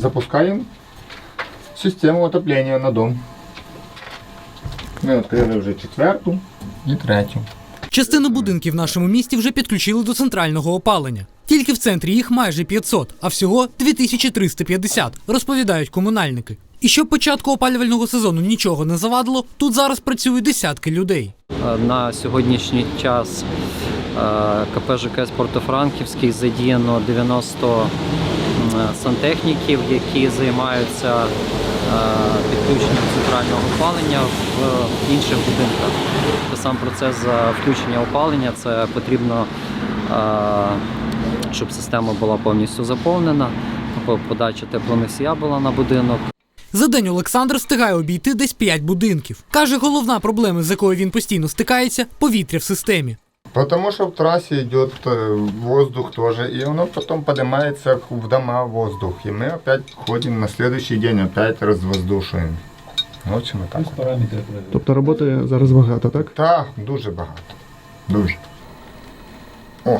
Запускаем систему отопления на дом. Ми відкрили вже четверту і третю. Частину будинків в нашому місті вже підключили до центрального опалення. Тільки в центрі їх майже 500, а всього 2350, розповідають комунальники. І щоб початку опалювального сезону нічого не завадило, тут зараз працюють десятки людей. Е, На сьогоднішній час е, КП ЖКС Портофранківський задіяно 90 м, сантехніків, які займаються е, підключенням центрального опалення в інших будинках. Сам процес включення опалення це потрібно, е, щоб система була повністю заповнена, подача теплоносія була на будинок. За день Олександр встигає обійти десь 5 будинків. Каже, головна проблема, з якою він постійно стикається повітря в системі. Потому что в трассе идет э, воздух тоже, и оно потом поднимается в дома воздух. И мы опять ходим на следующий день, опять развоздушуем. В общем, так. Тобто роботи зараз багато, так? Так, дуже багато. Дуже. О.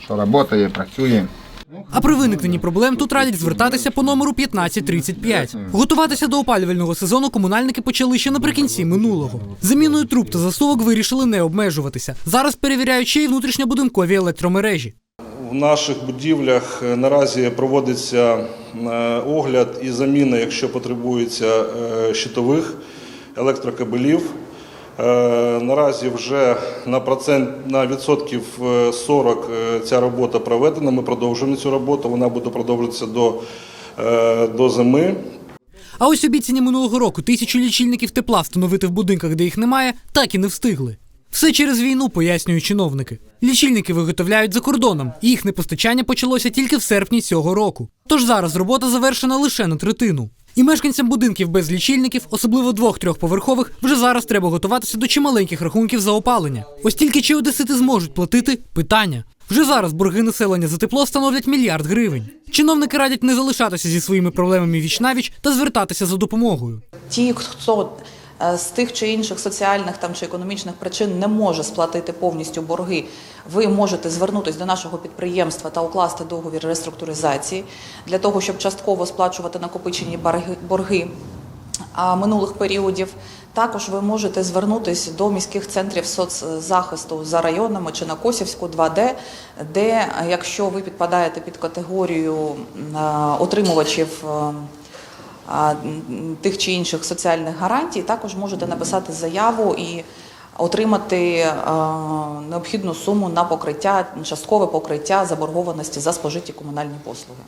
Що працює, працює. А при виникненні проблем тут радять звертатися по номеру 1535. Готуватися до опалювального сезону комунальники почали ще наприкінці минулого. Заміною труб та засувок вирішили не обмежуватися. Зараз перевіряють ще й внутрішньобудинкові електромережі. В наших будівлях е, наразі проводиться е, огляд і заміна, якщо потребується, е, щитових електрокабелів. Е, Наразі вже на процент на відсотків е, 40 е, ця робота проведена. Ми продовжуємо цю роботу. Вона буде продовжуватися до, е, до зими. А ось обіцяні минулого року тисячу лічильників тепла встановити в будинках, де їх немає, так і не встигли. Все через війну, пояснюють чиновники. Лічильники виготовляють за кордоном, і їхнє постачання почалося тільки в серпні цього року. Тож зараз робота завершена лише на третину. І мешканцям будинків без лічильників, особливо двох-трьохповерхових, вже зараз треба готуватися до чималеньких рахунків за опалення. Ось тільки чи одесити зможуть платити питання. Вже зараз борги населення за тепло становлять мільярд гривень. Чиновники радять не залишатися зі своїми проблемами віч-навіч та звертатися за допомогою. ті, хто з тих чи інших соціальних там чи економічних причин не може сплатити повністю борги, ви можете звернутися до нашого підприємства та укласти договір реструктуризації для того, щоб частково сплачувати накопичені борги- минулих періодів. Також ви можете звернутися до міських центрів соцзахисту за районами чи на Косівську 2D, де, якщо ви підпадаєте під категорію отримувачів. Е, тих чи інших соціальних гарантій, також можете написати заяву і отримати необхідну суму на покриття, часткове покриття заборгованості за спожиті комунальні послуги.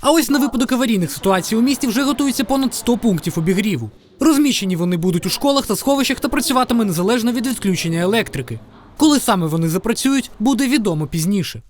А ось на випадок аварійних ситуацій у місті вже готується понад 100 пунктів обігріву. Розміщені вони будуть у школах та сховищах та працюватиме незалежно від відключення електрики. Коли саме вони запрацюють, буде відомо пізніше.